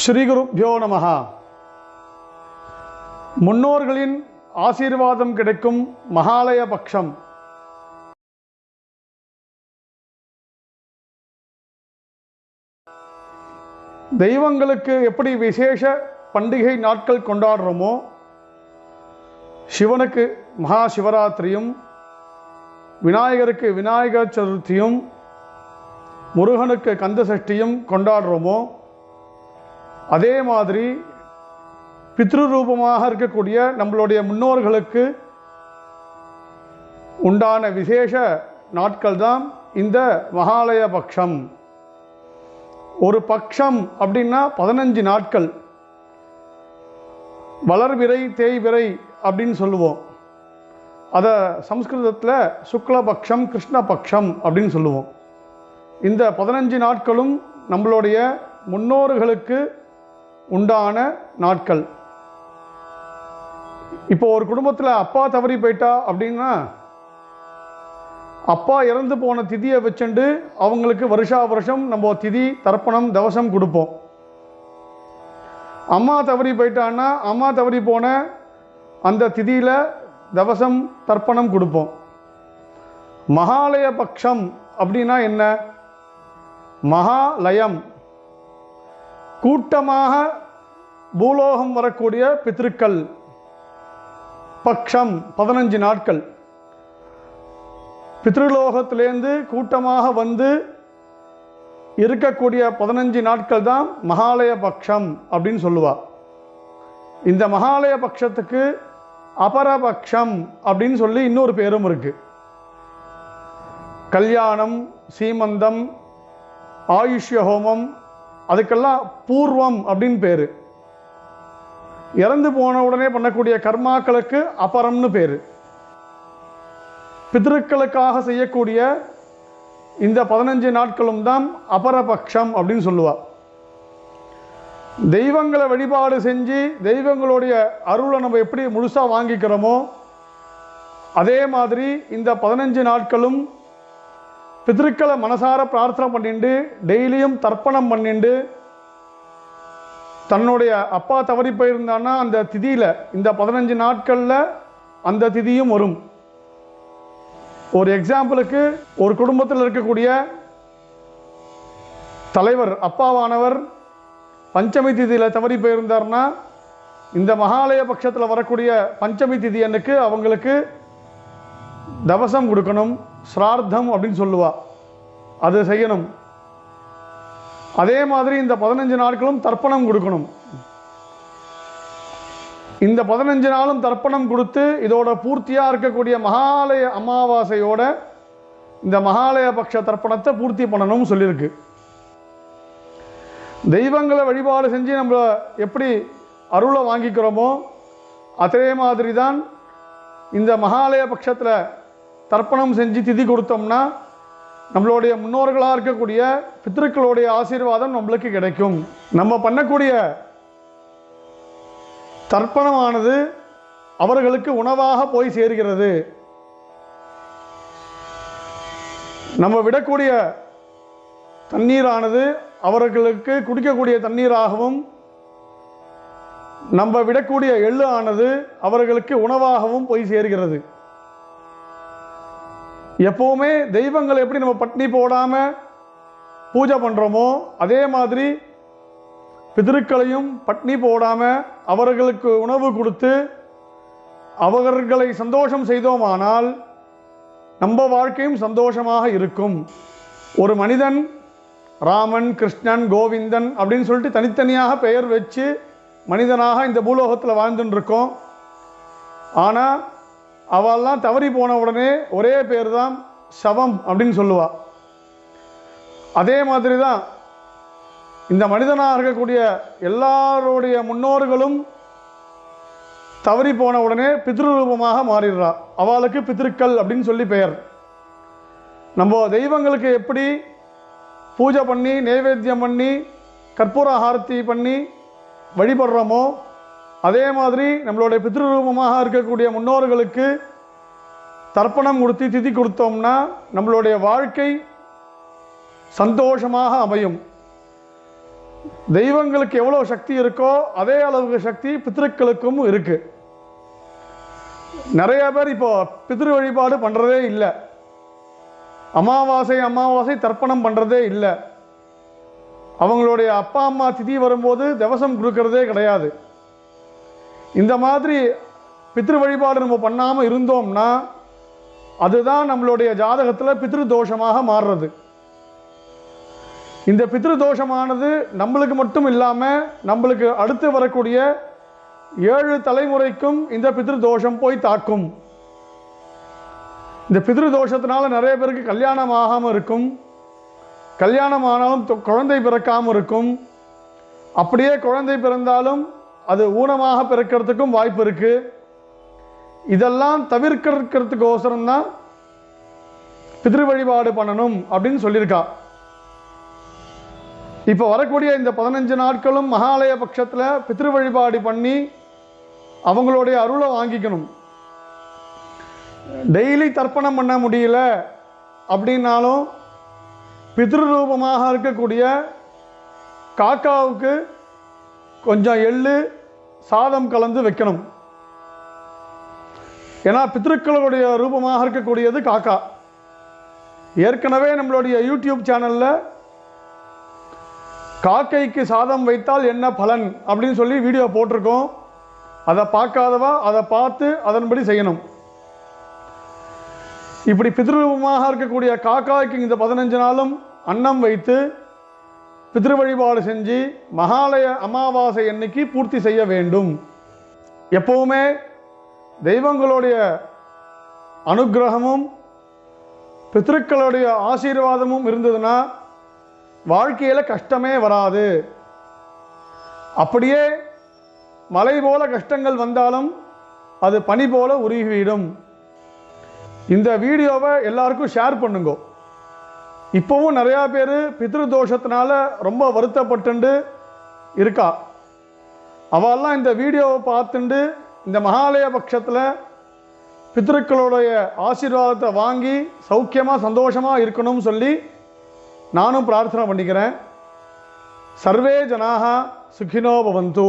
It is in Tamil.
ஸ்ரீகுருப்யோ நமஹா. முன்னோர்களின் ஆசீர்வாதம் கிடைக்கும் மகாலய பக்ஷம். தெய்வங்களுக்கு எப்படி விசேஷ பண்டிகை நாட்கள் கொண்டாடுறோமோ சிவனுக்கு மகா சிவராத்திரியும் விநாயகருக்கு விநாயகர் சதுர்த்தியும் முருகனுக்கு கந்த சஷ்டியும் கொண்டாடுறோமோ அதே மாதிரி பித்ரு ரூபமாக இருக்கக்கூடிய நம்மளுடைய முன்னோர்களுக்கு உண்டான விசேஷ நாட்கள் தான் இந்த மகாலய பக்ஷம். ஒரு பக்ஷம் அப்படின்னா பதினஞ்சு நாட்கள். வளர்விரை தேய்விரை அப்படின்னு சொல்லுவோம். அதை சம்ஸ்கிருதத்தில் சுக்லபக்ஷம் கிருஷ்ணபக்ஷம் அப்படின்னு சொல்லுவோம். இந்த பதினஞ்சு நாட்களும் நம்மளுடைய முன்னோர்களுக்கு உண்டான நாட்கள். இப்போ ஒரு குடும்பத்தில் அப்பா தவறி போயிட்டா அப்படின்னா அப்பா இறந்து போன திதியை வச்சுண்டு அவங்களுக்கு வருஷா வருஷம் நம்ம திதி தர்ப்பணம் தவசம் கொடுப்போம். அம்மா தவறி போயிட்டான்னா அம்மா தவறி போன அந்த திதியில் தவசம் தர்ப்பணம் கொடுப்போம். மகாலய பட்சம் அப்படின்னா என்ன? மகாலயம். கூட்டமாக பூலோகம் வரக்கூடிய பித்திருக்கள் பக்ஷம் பதினஞ்சு நாட்கள். பித்ருலோகத்திலேருந்து கூட்டமாக வந்து இருக்கக்கூடிய பதினஞ்சு நாட்கள் தான் மகாலய பக்ஷம் அப்படின்னு சொல்லுவாள் இந்த மகாலய பட்சத்துக்கு அபரபக்ஷம் அப்படின்னு சொல்லி இன்னொரு பேரும் இருக்கு. கல்யாணம் சீமந்தம் ஆயுஷ்ய ஹோமம் அதுக்கெல்லாம் பூர்வம் அப்படின்னு பேர். இறந்து போன உடனே பண்ணக்கூடிய கர்மாக்களுக்கு அபரம்னு பேர். பித்ருக்களுக்காக செய்யக்கூடிய இந்த பதினஞ்சு நாட்களும் தான் அபரபக்ஷம் அப்படின்னு சொல்லுவார் தெய்வங்களை வழிபாடு செஞ்சு தெய்வங்களுடைய அருளை நம்ம எப்படி முழுசாக வாங்கிக்கிறோமோ அதே மாதிரி இந்த பதினஞ்சு நாட்களும் பிதற்களை மனசார பிரார்த்தனை பண்ணிண்டு டெய்லியும் தர்ப்பணம் பண்ணிண்டு தன்னுடைய அப்பா தவறி போயிருந்தான்னா அந்த திதியில் இந்த பதினஞ்சு நாட்களில் அந்த திதியும் வரும். ஒரு எக்ஸாம்பிளுக்கு ஒரு குடும்பத்தில் இருக்கக்கூடிய தலைவர் அப்பாவானவர் பஞ்சமி திதியில் தவறி போயிருந்தார்னா இந்த மகாலய பட்சத்தில் வரக்கூடிய பஞ்சமி திதி அன்னைக்கு அவங்களுக்கு தவசம் கொடுக்கணும் ஸ்ரார்த்தம் அப்படின்னு சொல்லுவா. அது செய்யணும். அதே மாதிரி இந்த பதினஞ்சு நாட்களும் தர்ப்பணம் கொடுக்கணும். இந்த பதினஞ்சு நாளும் தர்ப்பணம் கொடுத்து இதோட பூர்த்தியாக இருக்கக்கூடிய மகாலய அமாவாசையோட இந்த மகாலய பட்ச தர்ப்பணத்தை பூர்த்தி பண்ணணும்னு சொல்லியிருக்கு. தெய்வங்களை வழிபாடு செஞ்சு நம்ம எப்படி அருளை வாங்கிக்கிறோமோ அதே மாதிரி தான் இந்த மகாலய பட்சத்தில் தர்ப்பணம் செஞ்சு திதி கொடுத்தோம்னா நம்மளுடைய முன்னோர்களாக இருக்கக்கூடிய பித்திருக்களுடைய ஆசீர்வாதம் நம்மளுக்கு கிடைக்கும். நம்ம பண்ணக்கூடிய தர்ப்பணமானது அவர்களுக்கு உணவாக போய் சேர்கிறது. நம்ம விடக்கூடிய தண்ணீரானது அவர்களுக்கு குடிக்கக்கூடிய தண்ணீராகவும் நம்ம விடக்கூடிய எள்ளு ஆனது அவர்களுக்கு உணவாகவும் போய் சேர்கிறது. எப்போவுமே தெய்வங்களை எப்படி நம்ம பட்னி போடாமல் பூஜை பண்ணுறோமோ அதே மாதிரி பிதிருக்களையும் பட்னி போடாமல் அவர்களுக்கு உணவு கொடுத்து அவர்களை சந்தோஷம் செய்தோமானால் நம்ம வாழ்க்கையும் சந்தோஷமாக இருக்கும். ஒரு மனிதன் ராமன் கிருஷ்ணன் கோவிந்தன் அப்படின்னு சொல்லிட்டு தனித்தனியாக பெயர் வச்சு மனிதனாக இந்த பூலோகத்தில் வாழ்ந்துட்டுருக்கோம் ஆனால் அவள்லாம் தவறி போன உடனே ஒரே பேர் தான் சவம் அப்படின்னு சொல்லுவா. அதே மாதிரி தான் இந்த மனிதனாக இருக்கக்கூடிய எல்லாருடைய முன்னோர்களும் தவறி போன உடனே பித்ருரூபமாக மாறிடுறா. அவளுக்கு பித்திருக்கள் அப்படின்னு சொல்லி பெயர். நம்ம தெய்வங்களுக்கு எப்படி பூஜை பண்ணி நைவேத்தியம் பண்ணி கற்பூர ஆரத்தி பண்ணி வழிபடுறோமோ அதே மாதிரி நம்மளுடைய பித்ருரூபமாக இருக்கக்கூடிய முன்னோர்களுக்கு தர்ப்பணம் கொடுத்து திதி கொடுத்தோம்னா நம்மளுடைய வாழ்க்கை சந்தோஷமாக அமையும். தெய்வங்களுக்கு எவ்வளோ சக்தி இருக்கோ அதே அளவுக்கு சக்தி பித்ருக்களுக்கும் இருக்கு. நிறைய பேர் இப்போ பித்ரு வழிபாடு பண்ணுறதே இல்லை. அமாவாசை அமாவாசை தர்ப்பணம் பண்ணுறதே இல்லை. அவங்களுடைய அப்பா அம்மா திதி வரும்போது தவசம் கொடுக்கறதே கிடையாது. இந்த மாதிரி பித்ரு வழிபாடு நம்ம பண்ணாமல் இருந்தோம்னா அதுதான் நம்மளுடைய ஜாதகத்தில் பித்ரு தோஷமாக மாறுறது. இந்த பித்ரு தோஷமானது நம்மளுக்கு மட்டும் இல்லாமல் நம்மளுக்கு அடுத்து வரக்கூடிய ஏழு தலைமுறைக்கும் இந்த பித்ரு தோஷம் போய் தாக்கும். இந்த பித்ரு தோஷத்தினால நிறைய பேருக்கு கல்யாணம் ஆகாமல் இருக்கும். கல்யாணம் ஆனாலும் தொ- குழந்தை பிறக்காமல் இருக்கும். அப்படியே குழந்தை பிறந்தாலும் அது ஊனமாக பிறக்கிறதுக்கும் வாய்ப்பு இருக்கு. இதெல்லாம் தவிர்க்கிறதுக்கு தான் பித்ரு வழிபாடு பண்ணணும் அப்படின்னு சொல்லியிருக்கா. இப்போ வரக்கூடிய இந்த பதினஞ்சு நாட்களும் மகாலய பட்சத்தில் பித்ரு வழிபாடு பண்ணி அவங்களுடைய அருளை வாங்கிக்கணும். டெய்லி தர்ப்பணம் பண்ண முடியல அப்படின்னாலும் பித்ரு ரூபமாக இருக்கக்கூடிய காக்காவுக்கு கொஞ்சம் எள்ளு சாதம் கலந்து வைக்கணும். ஏன்னா பித்ருக்களுடைய ரூபமாக இருக்கக்கூடியது காக்கா. ஏற்கனவே நம்மளுடைய யூடியூப் சேனலில் காக்கைக்கு சாதம் வைத்தால் என்ன பலன் அப்படின்னு சொல்லி வீடியோ போட்டிருக்கோம். அதை பார்க்காதவா அதை பார்த்து அதன்படி செய்யணும். இப்படி பித்ருரூபமாக இருக்கக்கூடிய காக்காய்க்கு இந்த பதினஞ்சு நாளும் அன்னம் வைத்து பித்ரு வழிபாடு செஞ்சு மகாலய அமாவாசை அன்னைக்கு பூர்த்தி செய்ய வேண்டும். எப்பவுமே தெய்வங்களுடைய அனுக்கிரகமும் பித்ருக்களுடைய ஆசீர்வாதமும் இருந்ததுன்னா வாழ்க்கையில் கஷ்டமே வராது. அப்படியே மலை போல கஷ்டங்கள் வந்தாலும் அது பனி போல உருகிவிடும். இந்த வீடியோவை எல்லாருக்கும் ஷேர் பண்ணுங்க. இப்போவும் நிறையா பேர் பித்ரு தோஷத்தினால ரொம்ப வருத்தப்பட்டுண்டு இருக்கா. அவெல்லாம் இந்த வீடியோவை பார்த்துண்டு இந்த மகாலய பட்சத்தில் பித்ருக்களுடைய ஆசீர்வாதத்தை வாங்கி சௌக்கியமாக சந்தோஷமாக இருக்கணும்னு சொல்லி நானும் பிரார்த்தனை பண்ணிக்கிறேன். சர்வே ஜனாக சுகினோ பவந்து.